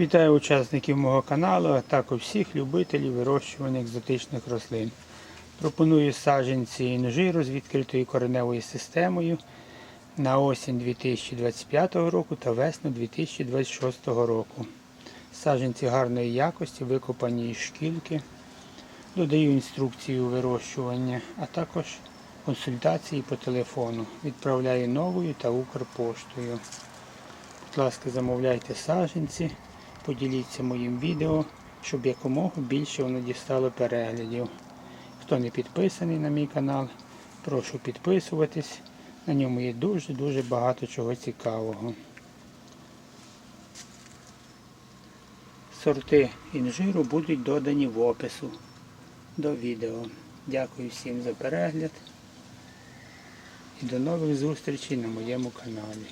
Вітаю учасників мого каналу, а також всіх любителів вирощування екзотичних рослин. Пропоную саджанці інжиру з відкритою кореневою системою на осінь 2025 року та весну 2026 року. Саджанці гарної якості, викопані із шкілки. Додаю інструкцію вирощування, а також консультації по телефону. Відправляю новою та Укрпоштою. Будь ласка, замовляйте саджанці, поділіться моїм відео, щоб якомога більше воно дістало переглядів. Хто не підписаний на мій канал, прошу підписуватись. На ньому є дуже-дуже багато чого цікавого. Сорти інжиру будуть додані в опису до відео. Дякую всім за перегляд і до нових зустрічей на моєму каналі.